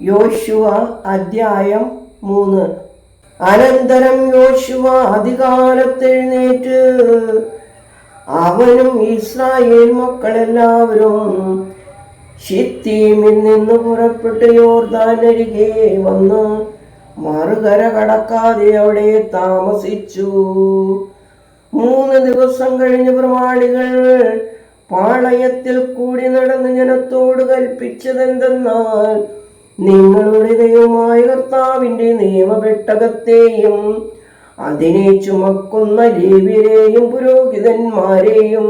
യോശുവ അധ്യായം മൂന്ന്. അനന്തരം യോശുവ അധികാലത്തെഴുന്നേറ്റ് അവനും ഇസ്രായേൽ മക്കളെല്ലാവരും ഷിത്തീമിൽ നിന്ന് പുറപ്പെട്ട് യോർദാനരികെ വന്ന് മറുകര കടക്കാതെ അവിടെ താമസിച്ചു. മൂന്ന് ദിവസം കഴിഞ്ഞ് പ്രമാണികൾ പാളയത്തിൽ കൂടി നടന്ന് ജനത്തോട് കൽപ്പിച്ചതെന്തെന്നാൽ നിങ്ങളുടെ ദൈവമായ കർത്താവിന്റെ നിയമപെട്ടകത്തെയും അതിനെ ചുമക്കുന്ന ലേവ്യരെയും പുരോഹിതന്മാരെയും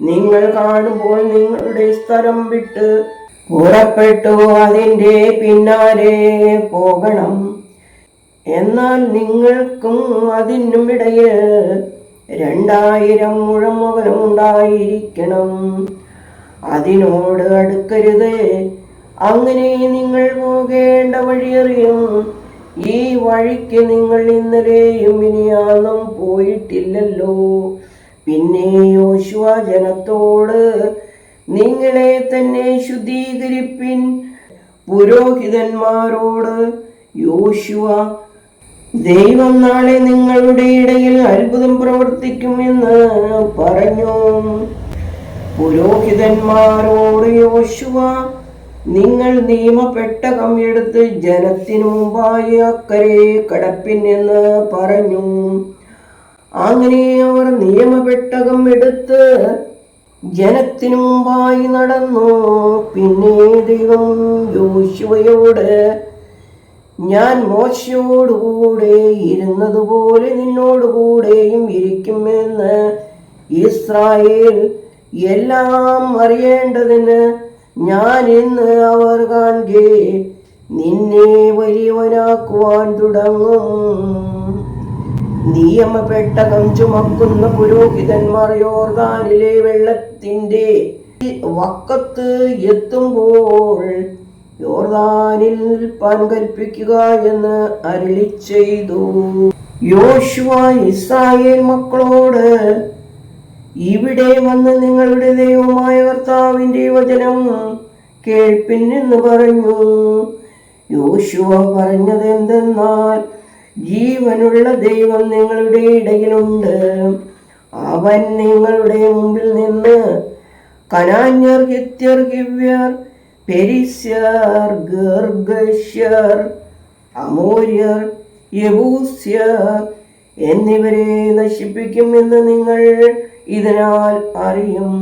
നിങ്ങൾ കാണുമ്പോൾ നിങ്ങളുടെ സ്ഥലം വിട്ട് പുറപ്പെട്ടു അതിന്റെ പിന്നാലെ പോകണം. എന്നാൽ നിങ്ങൾക്കും അതിനും ഇടയിൽ രണ്ടായിരം മുഴമുകലും ഉണ്ടായിരിക്കണം. അതിനോട് അടുക്കരുത്. അങ്ങനെ നിങ്ങൾ പോകേണ്ട വഴിയറിയും. ഈ വഴിക്ക് നിങ്ങൾ ഇന്നലെയും ഇനിയാന്നും പോയിട്ടില്ലല്ലോ. പിന്നെ യോശുവ ജനത്തോട് നിങ്ങളെ തന്നെ ശുദ്ധീകരിപ്പിൻ. പുരോഹിതന്മാരോട് യോശുവ ദൈവം നാളെ നിങ്ങളുടെ ഇടയിൽ അത്ഭുതം പ്രവർത്തിക്കുമെന്ന് പറഞ്ഞു. പുരോഹിതന്മാരോട് യോശുവ നിങ്ങൾ നിയമപ്പെട്ടകം എടുത്ത് ജനത്തിനു മുമ്പായി അക്കരെ കടപ്പിൻ എന്ന് പറഞ്ഞു. അങ്ങനെ അവർ നിയമപ്പെട്ടകം എടുത്ത് ജനത്തിനു മുമ്പായി നടന്നു. പിന്നെ ദൈവം യോശുവയോട് ഞാൻ മോശയോടുകൂടെ ഇരുന്നതുപോലെ നിന്നോടുകൂടെയും ഇരിക്കുമെന്ന് ഇസ്രായേൽ എല്ലാം അറിയേണ്ടതിന് ഞാൻ ഇന്ന് അവർ കാണെ നിന്നെ വലിയവനാക്കുവാൻ തുടങ്ങും. നിയമപ്പെട്ടകം ചുമക്കുന്ന പുരോഹിതന്മാർ യോർദാനിലെ വെള്ളത്തിന്റെ വക്കത്ത് എത്തുമ്പോൾ യോർദാനിൽ പാൻ കൽപ്പിക്കുക എന്ന് അരുളി ചെയ്തു. യോശുവ ഇസ്രായേൽ മക്കളോട് ഇവിടെ വന്ന് നിങ്ങളുടെ ദൈവമായ കർത്താവിന്റെ വചനം കേൾപ്പിൻ എന്ന് പറഞ്ഞു. യോശുവ പറഞ്ഞത് എന്തെന്നാൽ ജീവനുള്ള ദൈവം നിങ്ങളുടെ ഇടയിലുണ്ട്. അവൻ നിങ്ങളുടെ മുമ്പിൽ നിന്ന് കനാന്യർ ഹിത്യർ ഗിവ്യർ പെരിസ്യർ ഗർഗശ്യർ അമോര്യർ യബൂസ്യർ എന്നിവരെ നശിപ്പിക്കുമെന്ന് നിങ്ങൾ ഇതിനാൽ അറിയും.